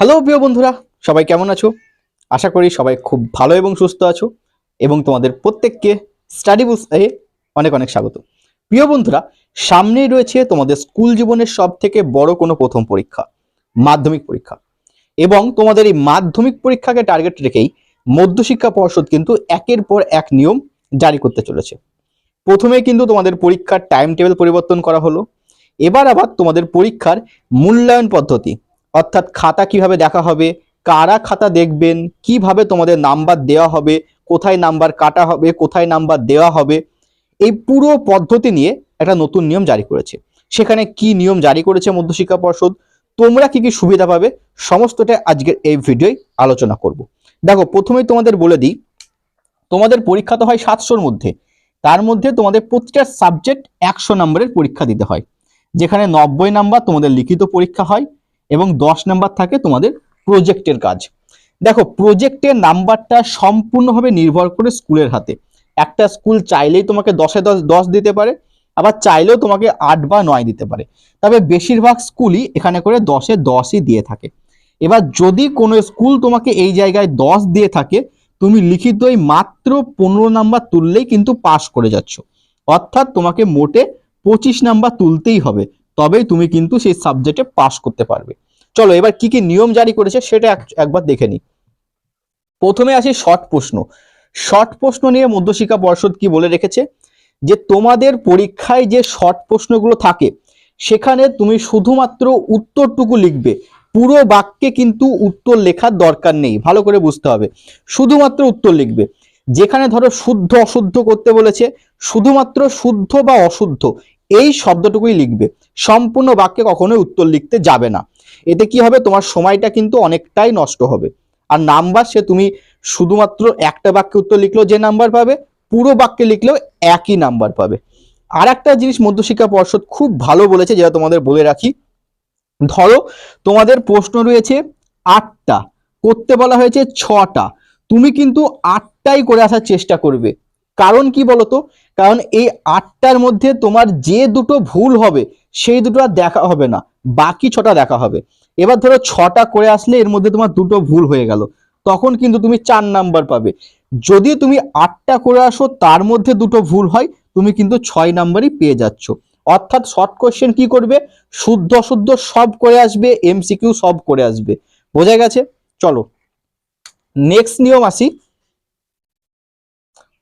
Hello প্রিয় বন্ধুরা, সবাই কেমন আছো? আশা করি সবাই খুব ভালো এবং সুস্থ আছো এবং তোমাদের প্রত্যেককে স্টাডি বুঝতে অনেক অনেক স্বাগত। প্রিয় বন্ধুরা, সামনেই রয়েছে তোমাদের স্কুল জীবনের সব থেকে বড় কোনো প্রথম পরীক্ষা, মাধ্যমিক পরীক্ষা। এবং তোমাদের এই মাধ্যমিক পরীক্ষাকে টার্গেট রেখেই মধ্যশিক্ষা পর্ষদ কিন্তু একের পর এক নিয়ম জারি করতে চলেছে। প্রথমে কিন্তু তোমাদের পরীক্ষার টাইম টেবিল পরিবর্তন করা হলো। এবার আবার তোমাদের পরীক্ষার মূল্যায়ন পদ্ধতি অর্থাৎ খাতা কীভাবে দেখা হবে, কারা খাতা দেখবেন, কীভাবে তোমাদের নাম্বার দেওয়া হবে, কোথায় নাম্বার কাটা হবে, কোথায় নাম্বার দেওয়া হবে, এই পুরো পদ্ধতি নিয়ে একটা নতুন নিয়ম জারি করেছে। সেখানে কি নিয়ম জারি করেছে মধ্যশিক্ষা পর্ষদ? তোমরা কি কি সুবিধা পাবে? সমস্তটা আজকের এই ভিডিওয় আলোচনা করব। দেখো, প্রথমেই তোমাদের বলে দিই, তোমাদের পরীক্ষা তো হয় সাতশোর মধ্যে। তার মধ্যে তোমাদের প্রতিটা সাবজেক্ট একশো নম্বরের পরীক্ষা দিতে হয়। যেখানে নব্বই নাম্বার তোমাদের লিখিত পরীক্ষা হয় এবং দশ নাম্বার থাকে তোমাদের প্রজেক্টের কাজ। দেখো প্রজেক্টের নাম্বারটা সম্পূর্ণভাবে নির্ভর করে স্কুলের হাতে। একটা স্কুল চাইলেই তোমাকে দশে দশ দশ দিতে পারে, আবার চাইলেও তোমাকে আট বা নয় দিতে পারে। তবে বেশিরভাগ স্কুলই এখানে করে দশে দশই দিয়ে থাকে। এবার যদি কোনো স্কুল তোমাকে এই জায়গায় দশ দিয়ে থাকে, তুমি লিখিত এই মাত্র পনেরো নাম্বার তুললেই কিন্তু পাস করে যাচ্ছ। অর্থাৎ তোমাকে মোটে পঁচিশ নাম্বার তুলতেই হবে। তবেই তুমি কিন্তু সেই সাবজেক্টে পাস করতে পারবে। চলো এবার কি কি নিয়ম জারি করেছে সেটা এক- একবার দেখে নিই। প্রথমে আসি শর্ট প্রশ্ন। শর্ট প্রশ্ন নিয়ে মধ্যশিক্ষা পর্ষদ কি বলে রেখেছে? যে তোমাদের পরীক্ষায় যে শর্ট প্রশ্নগুলো থাকে, সেখানে তুমি শুধুমাত্র উত্তরটুকু লিখবে। পুরো বাক্যে কিন্তু উত্তর লেখার দরকার নেই, ভালো করে বুঝতে হবে। শুধুমাত্র উত্তর লিখবে। যেখানে ধরো শুদ্ধ অশুদ্ধ করতে বলেছে, শুধুমাত্র শুদ্ধ বা অশুদ্ধ এই শব্দটুকুই লিখবে। সম্পূর্ণ বাক্যে কখনোই উত্তর লিখতে যাবে না। এতে কি হবে? তোমার সময়টা কিন্তু অনেকটাই নষ্ট হবে। আর নাম্বার সে তুমি শুধুমাত্র একটা বাক্যে উত্তর লিখলেও যে নাম্বার পাবে, পুরো বাক্যে লিখলেও একই নাম্বার পাবে। আর একটা জিনিস মধ্যশিক্ষা পর্ষদ খুব ভালো বলেছে, যেটা তোমাদের বলে রাখি। ধরো, তোমাদের প্রশ্ন রয়েছে আটটা, করতে বলা হয়েছে ছটা। তুমি কিন্তু আটটাই করে আসার চেষ্টা করবে। কারণ কি বলতো? কারণ এই আটটার মধ্যে তোমার যে দুটো ভুল হবে, সেই দুটো আর দেখা হবে না। বাকি ছটা দেখা হবে। এবার ধরো ছটা করে আসলে এর মধ্যে তোমার দুটো ভুল হয়ে গেল। তখন কিন্তু তুমি চার নাম্বার পাবে। যদি তুমি আটটা করে আসো, তার মধ্যে দুটো ভুল হয়, তুমি কিন্তু ছয় নাম্বারই পেয়ে যাচ্ছ। অর্থাৎ শর্ট কোয়েশ্চেন কি করবে? শুদ্ধ শুদ্ধ সব করে আসবে এমসিকিউ সব করে আসবে। বোঝা গেছে? চলো। নেক্সট নিয়ম আসি।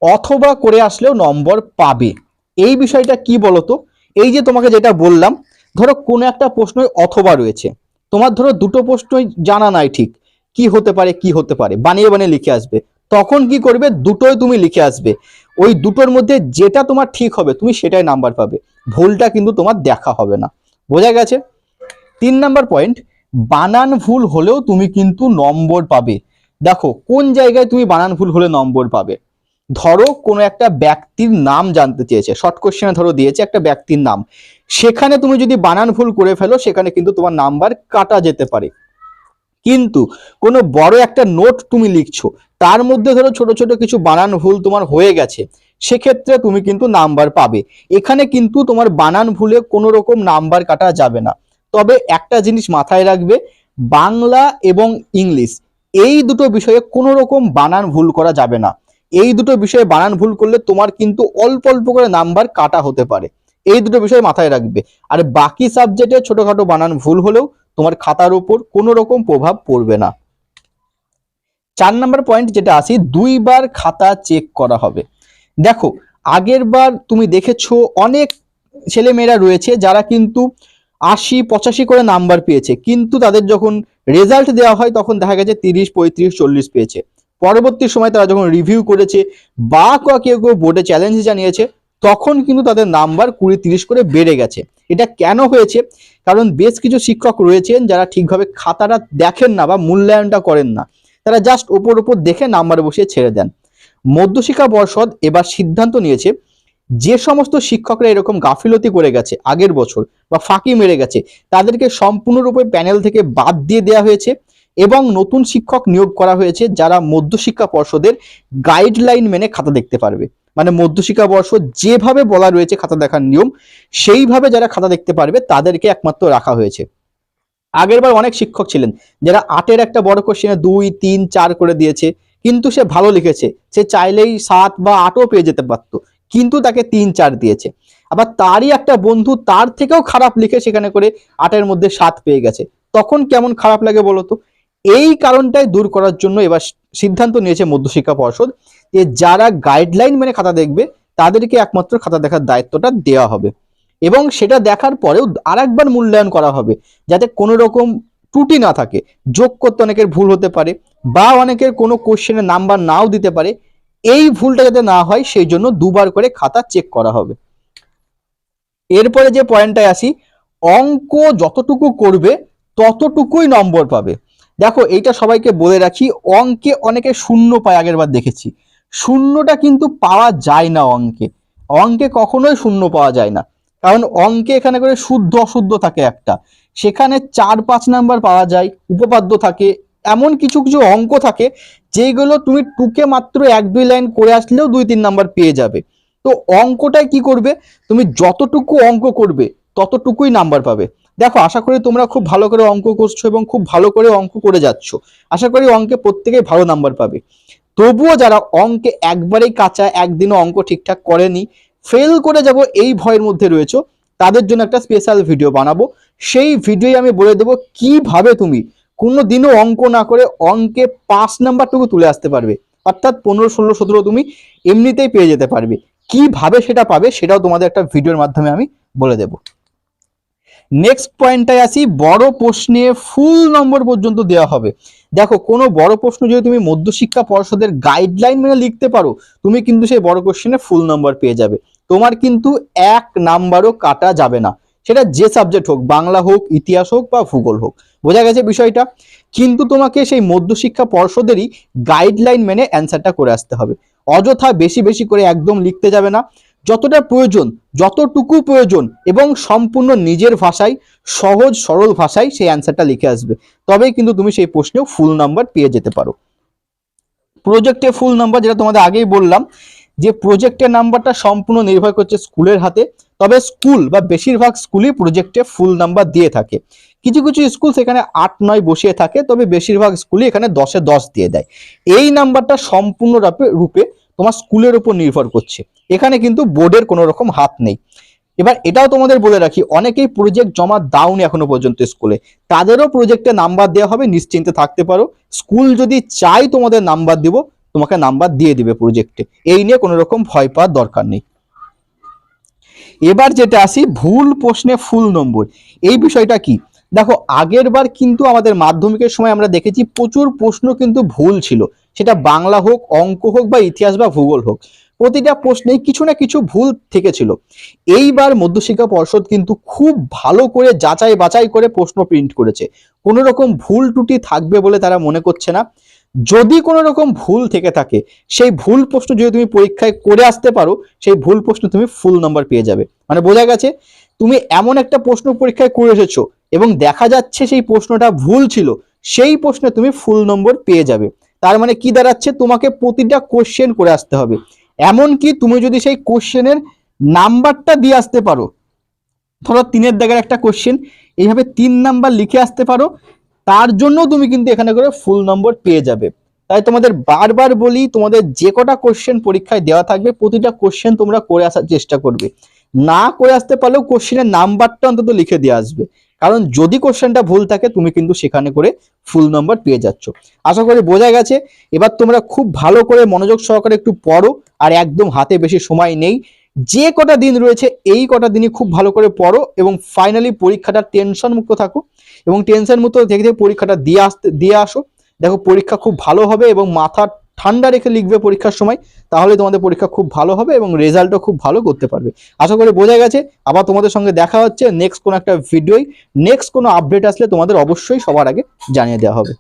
অথবা করে আসলেও নম্বর পাবে। এই বিষয়টা কি বলতো? এই যে তোমাকে যেটা বললাম, ধরো কোনো একটা প্রশ্নই অথবা রয়েছে। তোমার ধরো দুটো প্রশ্নই জানা নাই ঠিক। কি হতে পারে, কি হতে পারে, বানিয়ে বানিয়ে লিখে আসবে। তখন কি করবে? দুটোই তুমি লিখে আসবে। ওই দুটোর মধ্যে যেটা তোমার ঠিক হবে, তুমি সেটাই নাম্বার পাবে। ভুলটা কিন্তু তোমার দেখা হবে না। বোঝা গেছে? তিন নাম্বার পয়েন্ট বানান ভুল হলেও তুমি কিন্তু নম্বর পাবে। দেখো, কোন জায়গায় তুমি বানান ভুল হলে নম্বর পাবে? ধরো কোনো একটা ব্যক্তির নাম জানতে চেয়েছে। শর্ট কোশ্চেনে ধরো দিয়েছে একটা ব্যক্তির নাম। সেখানে তুমি যদি বানান ভুল করে ফেলো, সেখানে কিন্তু তোমার নাম্বার কাটা যেতে পারে। কিন্তু কোনো বড় একটা নোট তুমি লিখছো, তার মধ্যে ধরো ছোট ছোট কিছু বানান ভুল তোমার হয়ে গেছে, সেক্ষেত্রে তুমি কিন্তু নাম্বার পাবে। এখানে কিন্তু তোমার বানান ভুলে কোনো রকম নাম্বার কাটা যাবে না। তবে একটা জিনিস মাথায় রাখবে, বাংলা এবং ইংলিশ, এই দুটো বিষয়ে কোনো রকম বানান ভুল করা যাবে না। এই দুটো বিষয়ে বানান ভুল করলে তোমার কিন্তু অল্প অল্প করে নাম্বার কাটা হতে পারে। এই দুটো বিষয় মাথায় রাখবে। আর বাকি সাবজেক্টে ছোটখাটো বানান ভুল হলেও তোমার খাতার উপর কোনো রকম প্রভাব পড়বে না। চার নাম্বার পয়েন্ট যেটা আসি দুইবার খাতা চেক করা হবে। দেখো, আগের বার তুমি দেখেছ অনেক ছেলেমেয়েরা রয়েছে যারা কিন্তু আশি, পঁচাশি করে নাম্বার পেয়েছে। কিন্তু তাদের যখন রেজাল্ট দেওয়া হয় তখন দেখা গেছে তিরিশ, পঁয়ত্রিশ, চল্লিশ পেয়েছে। পরবর্তী সময় তারা যখন রিভিউ করেছে বা কেউ কেউ বোর্ডে চ্যালেঞ্জ জানিয়েছে, তখন কিন্তু তাদের নাম্বার কুড়ি তিরিশ করে বেড়ে গেছে। এটা কেন হয়েছে? কারণ বেশ কিছু শিক্ষক রয়েছেন যারা ঠিকভাবে খাতাটা দেখেন না বা মূল্যায়নটা করেন না। তারা জাস্ট ওপর ওপর দেখে নাম্বার বসিয়ে ছেড়ে দেন। মধ্যশিক্ষা পর্ষদ এবার সিদ্ধান্ত নিয়েছে, যে সমস্ত শিক্ষকরা এরকম গাফিলতি করে গেছে আগের বছর বা ফাঁকি মেরে গেছে, তাদেরকে সম্পূর্ণরূপে প্যানেল থেকে বাদ দিয়ে দেওয়া হয়েছে। এবং নতুন শিক্ষক নিয়োগ করা হয়েছে যারা মধ্যশিক্ষা পর্ষদের গাইডলাইন মেনে খাতা দেখতে পারবে। মানে মধ্যশিক্ষা পর্ষদ যেভাবে বলা রয়েছে খাতা দেখার নিয়ম, সেইভাবে যারা খাতা দেখতে পারবে, তাদেরকে একমাত্র রাখা হয়েছে। আগেরবার অনেক শিক্ষক ছিলেন, যারা আটের একটা বড় কোশ্চেনে দুই, তিন, চার করে দিয়েছে, কিন্তু সে ভালো লিখেছে। সে চাইলেই সাত বা আটও পেয়ে যেতে পারতো, কিন্তু তাকে তিন, চার দিয়েছে। আবার তারই একটা বন্ধু তার থেকেও খারাপ লিখে সেখানে করে আটের মধ্যে সাত পেয়ে গেছে। তখন কেমন খারাপ লাগে বলতো? এই কারণটাই দূর করার জন্য এবার সিদ্ধান্ত নিয়েছে মধ্যশিক্ষা পর্ষদ যে যারা গাইডলাইন মেনে খাতা দেখবে, তাদেরকে একমাত্র খাতা দেখার দায়িত্বটা দেওয়া হবে। এবং সেটা দেখার পরেও আরেকবার মূল্যায়ন করা হবে, যাতে কোনো রকম ত্রুটি না থাকে। যোগ করতে অনেকের ভুল হতে পারে বা অনেকের কোনো কোশ্চেনের নাম্বার নাও দিতে পারে। এই ভুলটা যাতে না হয়, সেই জন্য দুবার করে খাতা চেক করা হবে। এরপরে যে পয়েন্টটায় আসি, অঙ্ক যতটুকু করবে, ততটুকুই নম্বর পাবে। দেখো, এইটা সবাইকে বলে রাখি, অঙ্কে অনেকে শূন্য পায় আগের বার দেখেছি। শূন্যটা কিন্তু পাওয়া যায় না অঙ্কে। অঙ্কে কখনোই শূন্য পাওয়া যায় না। কারণ অঙ্কে এখানে করে শুদ্ধ অশুদ্ধ থাকে একটা। সেখানে চার পাঁচ নাম্বার পাওয়া যায়, উপপাদ্য থাকে, এমন কিছু কিছু অঙ্ক থাকে, যেগুলো তুমি টুকে মাত্র এক দুই লাইন করে আসলেও দুই তিন নাম্বার পেয়ে যাবে। তো অঙ্কটায় কি করবে? তুমি যতটুকু অঙ্ক করবে, ততটুকুই নাম্বার পাবে। দেখো, আশা করি তোমরা খুব ভালো করে অঙ্ক করছ এবং খুব ভালো করে অঙ্ক করে যাচ্ছ। আশা করি অঙ্কে প্রত্যেকেই ভালো নাম্বার পাবে। তবুও যারা অঙ্কে একবারেই কাঁচা, একদিনও অঙ্ক ঠিকঠাক করেনি ফেল করে যাব এই ভয়ের মধ্যে রয়েছো, তাদের জন্য একটা স্পেশাল ভিডিও বানাবো। সেই ভিডিওই আমি বলে দেবো কীভাবে তুমি কোনো দিনও অঙ্ক না করে অঙ্কে পাঁচ নাম্বারটুকু তুলে আসতে পারবে। অর্থাৎ পনেরো, ষোলো, সতেরো তুমি এমনিতেই পেয়ে যেতে পারবে। কীভাবে সেটা পাবে সেটাও তোমাদের একটা ভিডিওর মাধ্যমে আমি বলে দেব। নেক্সট পয়েন্টটায় আসি, বড় প্রশ্নে ফুল নম্বর পর্যন্ত দেওয়া হবে। দেখো, কোনো বড় প্রশ্ন যদি তুমি মধ্যশিক্ষা পর্ষদের গাইডলাইন মেনে লিখতে পারো, তুমি কিন্তু সেই বড় কোশ্চেনে ফুল নম্বর পেয়ে যাবে। তোমার কিন্তু এক নাম্বারও কাটা যাবে না। সেটা যে সাবজেক্ট হোক, বাংলা হোক, ইতিহাস হোক বা ভূগোল হোক। বোঝা গেছে বিষয়টা? কিন্তু তোমাকে সেই মধ্যশিক্ষা পর্ষদেরই গাইডলাইন মেনে অ্যান্সারটা করে আসতে হবে। অযথা বেশি বেশি করে একদম লিখতে যাবে না। যতটা প্রয়োজন, যতটুকু প্রয়োজন এবং সম্পূর্ণ নিজের ভাষায়, সহজ, সরল ভাষায় সেই অ্যান্সারটা লিখে আসবে। তবেই কিন্তু তুমি সেই প্রশ্নেও ফুল নাম্বার পেয়ে যেতে পারো। প্রজেক্টে ফুল নাম্বার যেটা তোমাদের আগেই বললাম, যে প্রজেক্টের নাম্বারটা সম্পূর্ণ নির্ভর করছে স্কুলের হাতে, তবে স্কুল বা বেশিরভাগ স্কুলই প্রজেক্টে ফুল নাম্বার দিয়ে থাকে। কিছু কিছু স্কুল সেখানে আট, নয় বসিয়ে থাকে, তবে বেশিরভাগ স্কুলই এখানে দশে দশ দিয়ে দেয়। এই নাম্বারটা সম্পূর্ণ রূপে- রূপে তোমার স্কুলের উপর নির্ভর করছে। এখানে কিন্তু বোর্ডের কোনো রকম হাত নেই। এবার এটাও তোমাদের বলে রাখি, অনেকেই প্রজেক্ট জমা দাওনি এখনও পর্যন্ত স্কুলে। তাদেরও প্রজেক্টে নাম্বার দেওয়া হবে, নিশ্চিন্তে থাকতে পারো। স্কুল যদি চাই তোমাদের নাম্বার দিব, তোমাকে নাম্বার দিয়ে দিবে প্রজেক্টে এই নিয়ে কোনো রকম ভয় পাওয়ার দরকার নেই। এবার যেটা আসি, ভুল প্রশ্নে ফুল নম্বর। এই বিষয়টা কি? দেখো আগের বার কিন্তু আমাদের মাধ্যমিকের সময় আমরা দেখেছি প্রচুর প্রশ্ন কিন্তু ভুল ছিল। সেটা বাংলা হোক, অঙ্ক হোক বা ইতিহাস বা ভূগোল হোক, প্রতিটা প্রশ্নেই কিছু না কিছু ভুল থেকেছিল। এইবার মধ্যশিক্ষা পর্ষদ কিন্তু খুব ভালো করে যাচাই বাছাই করে প্রশ্ন প্রিন্ট করেছে। কোনো রকম ভুল ত্রুটি থাকবে বলে তারা মনে করছে না। যদি কোনো রকম ভুল থেকে থাকে, সেই ভুল প্রশ্ন যদি তুমি পরীক্ষায় করে আসতে পারো, সেই ভুল প্রশ্ন তুমি ফুল নাম্বার পেয়ে যাবে। মানে বোঝা গেছে, তুমি এমন একটা প্রশ্ন পরীক্ষায় করে এসেছ এবং দেখা যাচ্ছে সেই প্রশ্নটা ভুল ছিল, সেই প্রশ্নে তুমি ফুল নম্বর পেয়ে যাবে। তার মানে কি দাঁড়াচ্ছে? তোমাকে প্রতিটা কোশ্চেন করে আসতে হবে। এমনকি তুমি যদি সেই কোশ্চেনের নাম্বারটা দিয়ে আসতে পারো, ধরো তিনের দাগের একটা কোশ্চেন এইভাবে তিন নাম্বার লিখে আসতে পারো, তার জন্য তুমি কিন্তু এখানে করে ফুল নম্বর পেয়ে যাবে। তাই তোমাদের বারবার বলি, তোমাদের যে কটা কোশ্চেন পরীক্ষায় দেওয়া থাকবে, প্রতিটা কোশ্চেন তোমরা করে আসার চেষ্টা করবে। না করে আসতে পারলেও কোশ্চেনের নাম্বারটা অন্তত লিখে দিয়ে আসবে। কারণ যদি কোশ্চেনটা ভুল থাকে, তুমি কিন্তু সেখানে করে ফুল নম্বর পেয়ে যাচ্ছ। আশা করি বোঝা গেছে। এবার তোমরা খুব ভালো করে মনোযোগ সহকারে একটু পড়ো, আর একদম হাতে বেশি সময় নেই। যে কটা দিন রয়েছে, এই কটা দিনই খুব ভালো করে পড়ো এবং ফাইনালি পরীক্ষাটা টেনশন মুক্ত থাকো এবং টেনশন মুক্ত থেকে থেকে পরীক্ষাটা দিয়ে আসতে দিয়ে আসো। দেখো, পরীক্ষা খুব ভালো হবে এবং মাথা ঠান্ডা রেখে লিখবে পরীক্ষার সময়, তাহলে তোমাদের পরীক্ষা খুব ভালো হবে এবং রেজাল্টও খুব ভালো করতে পারবে। আশা করি বোঝা গেছে, আবার তোমাদের সঙ্গে দেখা হচ্ছে নেক্সট কোনো একটা ভিডিওই নেক্সট কোনো আপডেট আসলে তোমাদের অবশ্যই সবার আগে জানিয়ে দেওয়া হবে।